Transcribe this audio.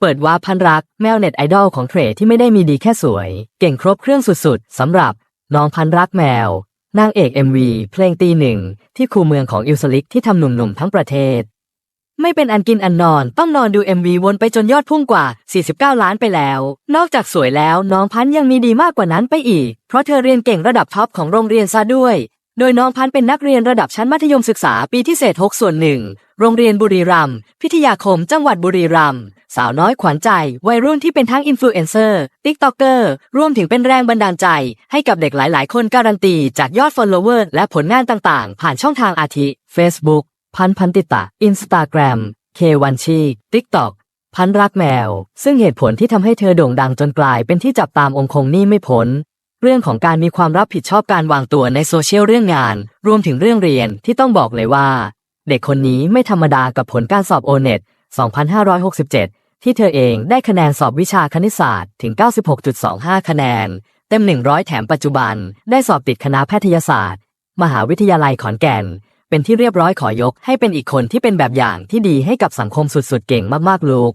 เปิดว่าพันรักแมวเน็ตไอดอลของเทรดที่ไม่ได้มีดีแค่สวย เก่งครบเครื่องสุดๆสำหรับน้องพันรักแมว นางเอก MV เพลงตีหนึ่งที่คูเมืองของอิลสลิกที่ทำหนุ่มๆทั้งประเทศ ไม่เป็นอันกินอันนอนต้องนอนดู MV วนไปจนยอดพุ่งกว่า 49 ล้านไปแล้ว นอกจากสวยแล้วน้องพันยังมีดีมากกว่านั้นไปอีก เพราะเธอเรียนเก่งระดับท็อปของโรงเรียนซะด้วย โดยน้องพันเป็นนักเรียนระดับชั้นมัธยมศึกษาปีที่เศษ6ส่วนหนึ่งโรงเรียนบุรีรัมย์พิทยาคมจังหวัดบุรีรัมย์ สาวน้อยขวัญใจ วัยรุ่นที่เป็นทั้งอินฟลูเอนเซอร์ติ๊กต็อกเกอร์รวมถึงเป็นแรงบันดาลใจ ให้กับเด็กหลายๆ คนการันตี จากยอด follower และผลงานต่างๆ ผ่านช่องทางอาทิ Facebook พันพันติตะ Instagram เควันชีติ๊กต็อกพันรักแมว ซึ่งเหตุผลที่ทำให้เธอโด่งดังจนกลายเป็นที่จับตามองคงนี่ไม่พ้นเรื่องของการมีความรับผิดชอบการวางตัวในโซเชียลเรื่องงาน รวมถึงเรื่องเรียนที่ต้องบอกเลยว่า เด็กคนนี้ไม่ธรรมดากับผลการสอบโอเน็ต2567 ที่เธอเองได้คะแนนสอบวิชาคณิตศาสตร์ถึง 96.25 คะแนน เต็ม 100 แถมปัจจุบัน ได้สอบติดคณะแพทยศาสตร์ มหาวิทยาลัยขอนแก่น เป็นที่เรียบร้อยขอยกให้เป็นอีกคนที่เป็นแบบอย่างที่ดีให้กับสังคมสุดๆเก่งมากๆลูก